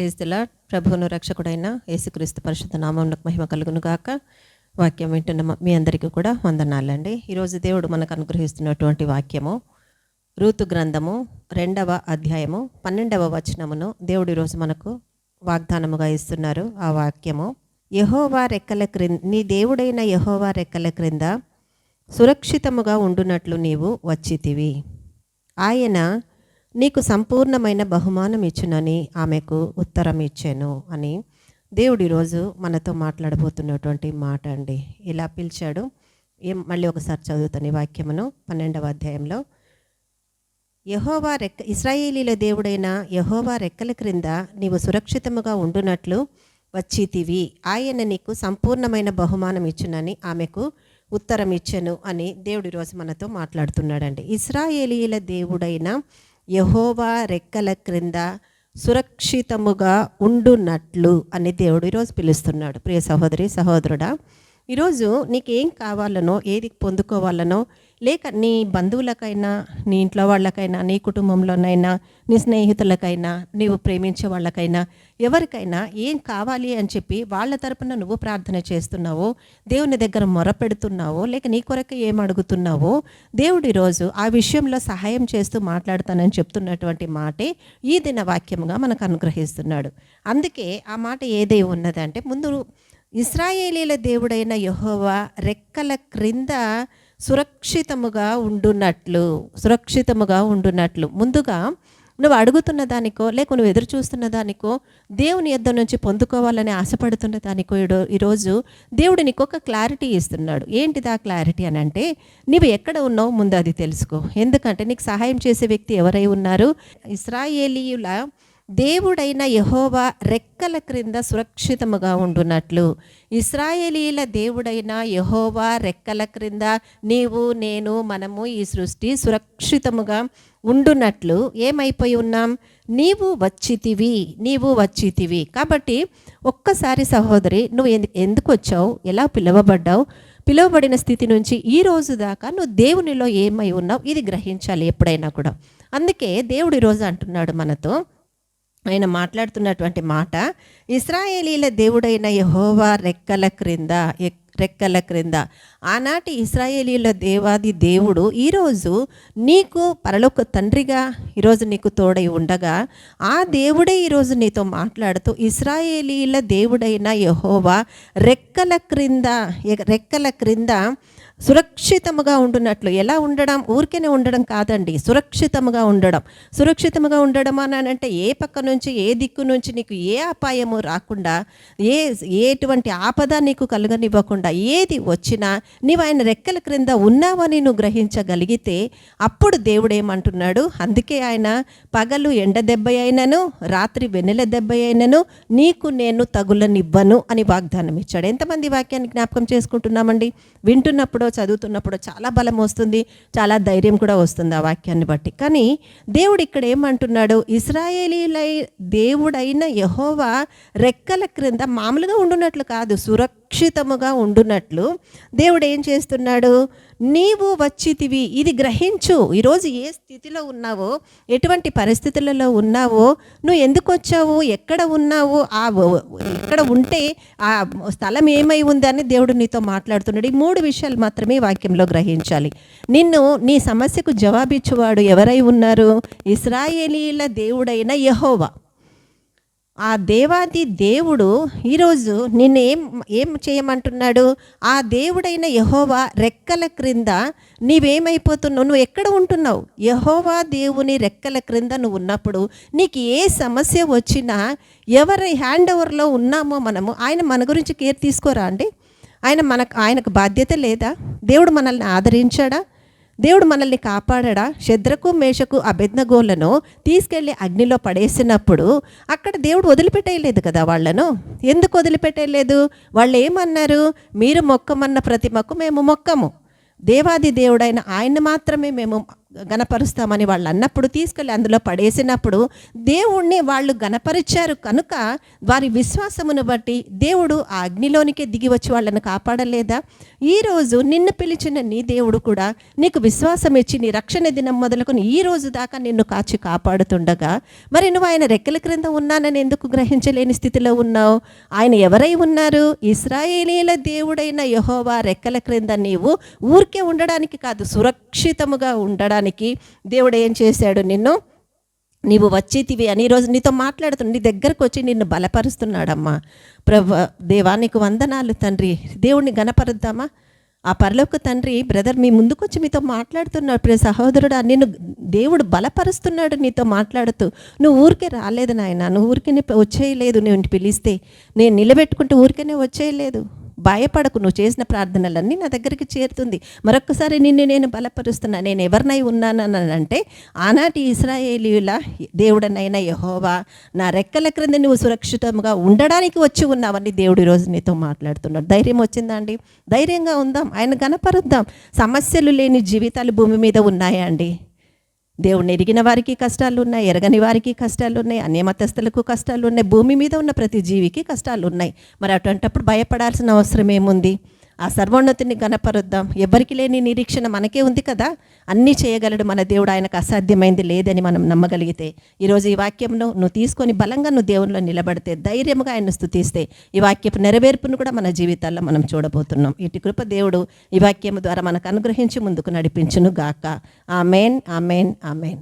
ప్రేస్తుల ప్రభువును రక్షకుడైన యేసుక్రీస్తు పరిశుద్ధ నామమునకు మహిమ కలుగును గాక. వాక్యం వింటున్న మీ అందరికీ కూడా వందనాలండి. ఈరోజు దేవుడు మనకు అనుగ్రహిస్తున్నటువంటి వాక్యము ఋతు గ్రంథము రెండవ అధ్యాయము పన్నెండవ వచనమును దేవుడు ఈరోజు మనకు వాగ్దానముగా ఇస్తున్నారు. ఆ వాక్యము యహోవా రెక్కల క్రింద నీ దేవుడైన యహోవా రెక్కల క్రింద సురక్షితముగా ఉండునట్లు నీవు వచ్చితివి ఆయన నీకు సంపూర్ణమైన బహుమానం ఇచ్చునని ఆమెకు ఉత్తరం ఇచ్చాను అని దేవుడు ఈరోజు మనతో మాట్లాడబోతున్నటువంటి మాట అండి. ఇలా పిలిచాడు. ఏం మళ్ళీ ఒకసారి చదువుతాను ఈ వాక్యమును. పన్నెండవ అధ్యాయంలో యహోవా రెక్క ఇస్రాయేలీల దేవుడైన యహోవా రెక్కల క్రింద నీవు సురక్షితముగా ఉండునట్లు వచ్చితివి. ఆయన నీకు సంపూర్ణమైన బహుమానం ఇచ్చునని ఆమెకు ఉత్తరం ఇచ్చాను అని దేవుడు ఈరోజు మనతో మాట్లాడుతున్నాడండి. ఇస్రాయేలీల దేవుడైన యహోవా రెక్కల క్రింద సురక్షితముగా ఉండునట్లు అని దేవుడు ఈరోజు పిలుస్తున్నాడు. ప్రియ సహోదరి సహోదరుడా ఈరోజు నీకేం కావాలనో ఏది పొందుకోవాలనో లేక నీ బంధువులకైనా నీ ఇంట్లో వాళ్ళకైనా నీ కుటుంబంలోనైనా నీ స్నేహితులకైనా నీవు ప్రేమించే వాళ్ళకైనా ఎవరికైనా ఏం కావాలి అని చెప్పి వాళ్ళ తరపున నువ్వు ప్రార్థన చేస్తున్నావో దేవుని దగ్గర మొరపెడుతున్నావో లేక నీ కొరకు ఏం అడుగుతున్నావో దేవుడు ఈరోజు ఆ విషయంలో సహాయం చేస్తూ మాట్లాడతానని చెప్తున్నటువంటి మాటే ఈ దిన వాక్యముగా మనకు అనుగ్రహిస్తున్నాడు. అందుకే ఆ మాట ఏదై ఉన్నదంటే ముందు ఇస్రాయేలీల దేవుడైన యహోవా రెక్కల క్రింద సురక్షితముగా ఉండునట్లు సురక్షితముగా ఉండున్నట్లు ముందుగా నువ్వు అడుగుతున్న దానికో లేక నువ్వు ఎదురు చూస్తున్న దానికో దేవుని యొద్ద నుంచి పొందుకోవాలని ఆశపడుతున్న దానికో ఈరోజు దేవుడు నీకు ఒక క్లారిటీ ఇస్తున్నాడు. ఏంటిది ఆ క్లారిటీ అని అంటే నువ్వు ఎక్కడ ఉన్నావు ముందు అది తెలుసుకో. ఎందుకంటే నీకు సహాయం చేసే వ్యక్తి ఎవరై ఉన్నారు? ఇస్రాయేలీయుల దేవుడైన యహోవా రెక్కల క్రింద సురక్షితముగా ఉండునట్లు. ఇస్రాయేలీల దేవుడైన యహోవా రెక్కల క్రింద నీవు నేను మనము ఈ సృష్టి సురక్షితముగా ఉండునట్లు ఏమైపోయి ఉన్నాం? నీవు వచ్చితివి నీవు వచ్చితివి. కాబట్టి ఒక్కసారి సహోదరి నువ్వు ఎందు ఎందుకు వచ్చావు? ఎలా పిలువబడ్డావు? పిలువబడిన స్థితి నుంచి ఈ రోజు దాకా నువ్వు దేవునిలో ఏమై ఉన్నావు? ఇది గ్రహించాలి ఎప్పుడైనా కూడా. అందుకే దేవుడు ఈరోజు అంటున్నాడు మనతో ఆయన మాట్లాడుతున్నటువంటి మాట ఇస్రాయేలీల దేవుడైన యహోవా రెక్కల క్రింద ఎక్- రెక్కల క్రింద ఆనాటి ఇస్రాయేలీల దేవాది దేవుడు ఈరోజు నీకు పరలోక తండ్రిగా ఈరోజు నీకు తోడై ఉండగా ఆ దేవుడే ఈరోజు నీతో మాట్లాడుతూ ఇస్రాయేలీల దేవుడైన యహోవా రెక్కల క్రింద ఎ- రెక్కల క్రింద సురక్షితముగా ఉండునట్లు. ఎలా ఉండడం? ఊరికేనే ఉండడం కాదండి. సురక్షితముగా ఉండడం. సురక్షితముగా ఉండడం అని అంటే ఏ పక్క నుంచి ఏ దిక్కు నుంచి నీకు ఏ అపాయము రాకుండా ఏ ఎటువంటి ఆపద నీకు కలుగనివ్వకుండా ఏది వచ్చినా నీవు ఆయన రెక్కల క్రింద ఉన్నావని నువ్వు గ్రహించగలిగితే అప్పుడు దేవుడు ఏమంటున్నాడు అందుకే ఆయన పగలు ఎండ దెబ్బ అయినను రాత్రి వెన్నెల దెబ్బ అయినను నీకు నేను తగులనివ్వను అని వాగ్దానం ఇచ్చాడు ఎంతమంది వాక్యాన్ని జ్ఞాపకం చేసుకుంటున్నామండి? వింటున్నప్పుడు చదువుతున్నప్పుడు చాలా బలం వస్తుంది చాలా ధైర్యం కూడా వస్తుంది ఆ వాక్యాన్ని బట్టి. కానీ దేవుడు ఇక్కడ ఏమంటున్నాడు? ఇస్రాయేలీలై దేవుడైన యహోవా రెక్కల క్రింద మామూలుగా ఉండున్నట్లు కాదు సురక్షితముగా ఉండునట్లు దేవుడు ఏం చేస్తున్నాడు? నీవు వచ్చితివి ఇది గ్రహించు. ఈరోజు ఏ స్థితిలో ఉన్నావో ఎటువంటి పరిస్థితులలో ఉన్నావో నువ్వు ఎందుకు వచ్చావు ఎక్కడ ఉన్నావు ఆ ఎక్కడ ఉంటే ఆ స్థలం ఏమై ఉందని దేవుడు నీతో మాట్లాడుతున్నాడు. ఈ మూడు విషయాలు మాత్రమే వాక్యంలో గ్రహించాలి. నిన్ను నీ సమస్యకు జవాబిచ్చువాడు ఎవరై ఉన్నారు? ఇస్రాయేలీల దేవుడైన యహోవా. ఆ దేవాది దేవుడు ఈరోజు నిన్ను ఏం ఏం చేయమంటున్నాడు? ఆ దేవుడైన యహోవా రెక్కల క్రింద నీవేమైపోతున్నావు? నువ్వు ఎక్కడ ఉంటున్నావు? యహోవా దేవుని రెక్కల క్రింద నువ్వు ఉన్నప్పుడు నీకు ఏ సమస్య వచ్చినా ఎవరి హ్యాండ్ ఓవర్లో ఉన్నామో మనము ఆయన మన గురించి కేర్ తీసుకోరా అండి? ఆయన మనకు ఆయనకు బాధ్యత లేదా? దేవుడు మనల్ని ఆదరించాడా? దేవుడు మనల్ని కాపాడడా? శద్రకు మేషకు అభెజ్ఞగోలను తీసుకెళ్ళి అగ్నిలో పడేసినప్పుడు అక్కడ దేవుడు వదిలిపెట్టేయలేదు కదా వాళ్ళను? ఎందుకు వదిలిపెట్టేయలేదు? వాళ్ళు ఏమన్నారు? మీరు మొక్కమన్న ప్రతిమకు మేము మొక్కము. దేవాది దేవుడైన ఆయన మాత్రమే మేము గణపరుస్తామని వాళ్ళు అన్నప్పుడు తీసుకెళ్ళి అందులో పడేసినప్పుడు దేవుణ్ణి వాళ్ళు గణపరిచారు కనుక వారి విశ్వాసమును బట్టి దేవుడు ఆ అగ్నిలోనికే దిగి వచ్చి వాళ్ళని కాపాడలేదా? ఈరోజు నిన్ను పిలిచిన నీ దేవుడు కూడా నీకు విశ్వాసం ఇచ్చి నీ రక్షణ దినం మొదలుకొని ఈ రోజు దాకా నిన్ను కాచి కాపాడుతుండగా మరి నువ్వు ఆయన రెక్కల క్రింద ఉన్నానని ఎందుకు గ్రహించలేని స్థితిలో ఉన్నావు? ఆయన ఎవరై ఉన్నారు? ఇస్రాయేలీల దేవుడైన యహోవా రెక్కల క్రింద నీవు ఊరికే ఉండడానికి కాదు సురక్షితముగా ఉండడానికి దేవుడు ఏం చేశాడు? నిన్ను నీవు వచ్చేతివి అని ఈరోజు నీతో మాట్లాడుతున్నా నీ దగ్గరకు వచ్చి నిన్ను బలపరుస్తున్నాడమ్మా. ప్రభు దేవా నీకు వందనాలు తండ్రి. దేవుడిని గణపరుద్దామా? ఆ పరలోక తండ్రి బ్రదర్ మీ ముందుకొచ్చి మీతో మాట్లాడుతున్నాడు. ప్రియ సహోదరుడు నిన్ను దేవుడు బలపరుస్తున్నాడు నీతో మాట్లాడుతూ. నువ్వు ఊరికే రాలేదు నాయన నువ్వు ఊరికే వచ్చేయలేదు నేను పిలిస్తే. నేను నిలబెట్టుకుంటూ ఊరికేనే వచ్చేయలేదు. భయపడకు నువ్వు చేసిన ప్రార్థనలన్నీ నా దగ్గరికి చేరుతుంది. మరొకసారి నిన్ను నేను బలపరుస్తున్నా. నేను ఎవరినై ఉన్నానని అంటే ఆనాటి ఇస్రాయేలీల దేవుడనైన యహోవా నా రెక్కల క్రింద నువ్వు సురక్షితంగా ఉండడానికి వచ్చి ఉన్నావని దేవుడు ఈరోజు నీతో మాట్లాడుతున్నాడు. ధైర్యం వచ్చిందా అండి? ధైర్యంగా ఉందాం. ఆయన గనపరుద్దాం సమస్యలు లేని జీవితాలు భూమి మీద ఉన్నాయా అండి? దేవుణ్ణి ఎరిగిన వారికి కష్టాలు ఉన్నాయి ఎరగని వారికి కష్టాలు ఉన్నాయి అన్యమతస్థులకు కష్టాలు ఉన్నాయి భూమి మీద ఉన్న ప్రతి జీవికి కష్టాలు ఉన్నాయి మరి అటువంటప్పుడు భయపడాల్సిన అవసరం ఏముంది? ఆ సర్వోన్నతిని గణపరుద్దాం. ఎవరికి లేని నిరీక్షణ మనకే ఉంది కదా. అన్నీ చేయగలడు మన దేవుడు. ఆయనకు అసాధ్యమైంది లేదని మనం నమ్మగలిగితే ఈరోజు ఈ వాక్యంను నువ్వు తీసుకొని బలంగా నువ్వు దేవునిలో నిలబడితే ధైర్యంగా ఆయన స్థుతిస్తే ఈ వాక్యపు నెరవేర్పును కూడా మన జీవితాల్లో మనం చూడబోతున్నాం. ఇటు కృప దేవుడు ఈ వాక్యము ద్వారా మనకు అనుగ్రహించి ముందుకు నడిపించును గాక ఆమెన్ ఆమెన్ ఆమెన్.